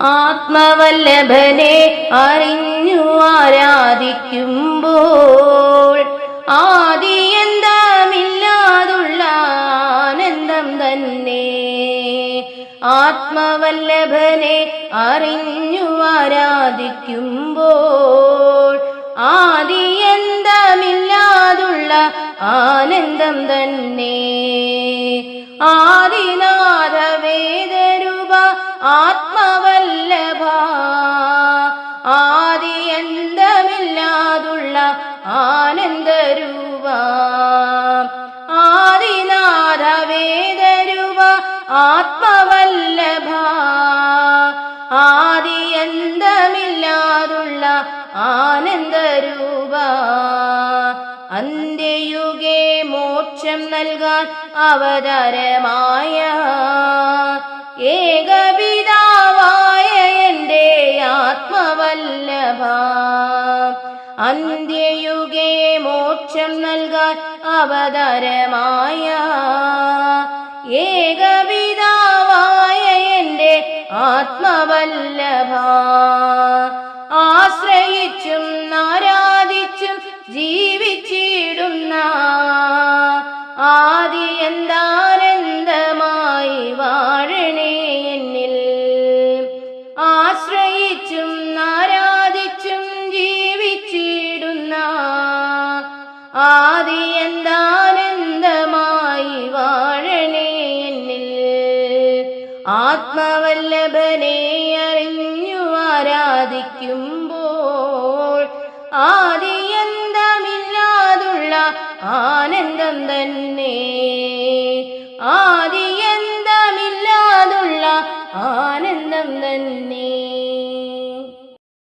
ആത്മവല്ലഭനെ അറിഞ്ഞു ആരാധിക്കുമ്പോൾ ആദി എന്താമില്ലാതുള്ള ആനന്ദം തന്നെ. ആത്മവല്ലഭനെ അറിഞ്ഞു ആരാധിക്കുമ്പോൾ ആദി എന്താമില്ലാതുള്ള ആനന്ദം തന്നെ. ആദിനാഥ വേദരൂപ ആത്മവല്ലഭ ആനന്ദരൂപ. ആദിനാഥ വേദരൂപ ആത്മവല്ലഭ. ആദിയന്തമില്ലാതുള്ള ആനന്ദരൂപ. അന്ത്യയുഗേ മോക്ഷം നൽകാൻ അവതാരമായ ഏകപിതാവായ എന്റെ ആത്മവല്ലഭ. അന്ത്യയുഗേ മോക്ഷം നൽകാൻ അവതാരമായ ഏകപിതാവായ എന്റെ ആത്മവല്ലഭ. ആശ്രയിച്ചും ആരാധിച്ചും ജീവിച്ചിടുന്ന ആദി എന്താനന്ദമായി വാഴണേ എന്നിൽ. ആത്മവല്ലഭനെ അറിഞ്ഞു ആരാധിക്കുമ്പോൾ ആദിയന്തമില്ലാതുള്ള ആനന്ദം തന്നെ.